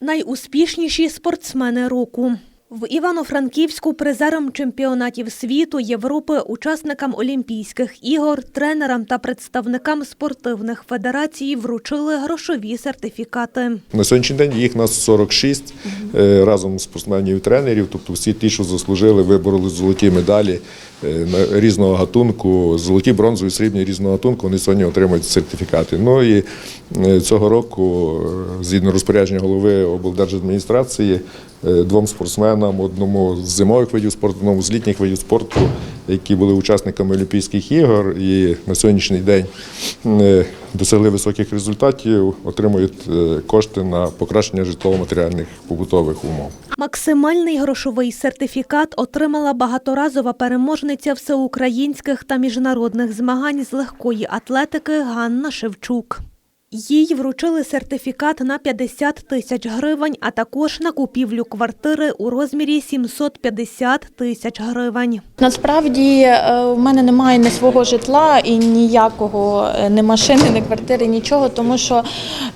Найуспішніші спортсмени року. В Івано-Франківську призерам чемпіонатів світу, Європи, учасникам Олімпійських ігор, тренерам та представникам спортивних федерацій вручили грошові сертифікати. На сьогоднішній день їх нас 46 е, разом спортсменів і тренерів. Тобто всі ті, що заслужили, вибороли золоті медалі е, різного гатунку, золоті, бронзові, срібні різного гатунку. Вони сьогодні отримують сертифікати. Ну і е, цього року, згідно розпорядження голови облдержадміністрації, двом спортсменам, одному з зимових видів спорту, одному з літніх видів спорту, які були учасниками Олімпійських ігор, і на сьогоднішній день е, досягли високих результатів, отримують е, кошти на покращення житлово-матеріальних побутових умов. Максимальний грошовий сертифікат отримала багаторазова переможниця всеукраїнських та міжнародних змагань з легкої атлетики Ганна Шевчук. Їй вручили сертифікат на 50 тисяч гривень, а також на купівлю квартири у розмірі 750 тисяч гривень. Насправді е, в мене немає ні свого житла і ніякого е, ні машини, ні квартири, нічого, тому що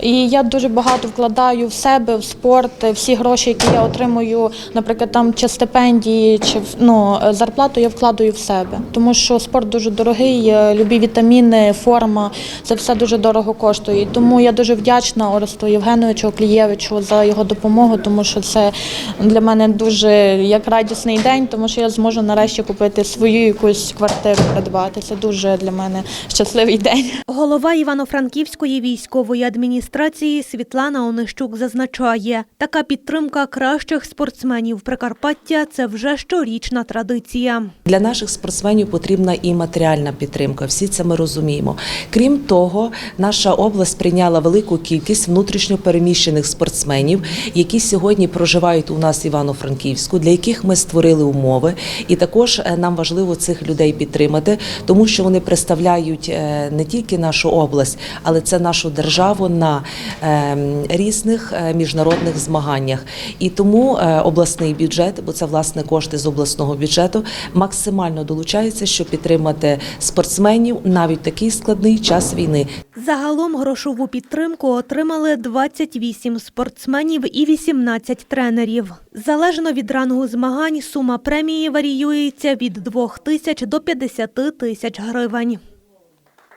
і я дуже багато вкладаю в себе, в спорт, е, всі гроші, які я отримую, наприклад, там чи стипендії, чи ну, зарплату я вкладаю в себе. Тому що спорт дуже дорогий, любі вітаміни, форма, це все дуже дорого коштує. І тому я дуже вдячна Оресту Євгеновичу Оклієвичу за його допомогу, тому що це для мене дуже як радісний день, тому що я зможу нарешті купити свою якусь квартиру, придбати. Це дуже для мене щасливий день. Голова Івано-Франківської військової адміністрації Світлана Онищук зазначає, така підтримка кращих спортсменів Прикарпаття – це вже щорічна традиція. Для наших спортсменів потрібна і матеріальна підтримка. Всі це ми розуміємо. Крім того, наша область прийняла велику кількість внутрішньо переміщених спортсменів, які сьогодні проживають у нас в Івано-Франківську, для яких ми створили умови. І також е, нам важливо цих людей підтримати, тому що вони представляють е, не тільки нашу область, але це нашу державу на е, різних е, міжнародних змаганнях. І тому обласний бюджет, бо це власне кошти з обласного бюджету, максимально долучається, щоб підтримати спортсменів навіть такий складний час війни. Загалом грошову підтримку отримали 28 спортсменів і 18 тренерів. Залежно від рангу змагань, сума премії варіюється від 2 тисяч до 50 тисяч гривень.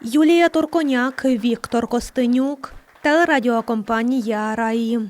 Юлія Торконяк, Віктор Костенюк, телерадіокомпанія Раї.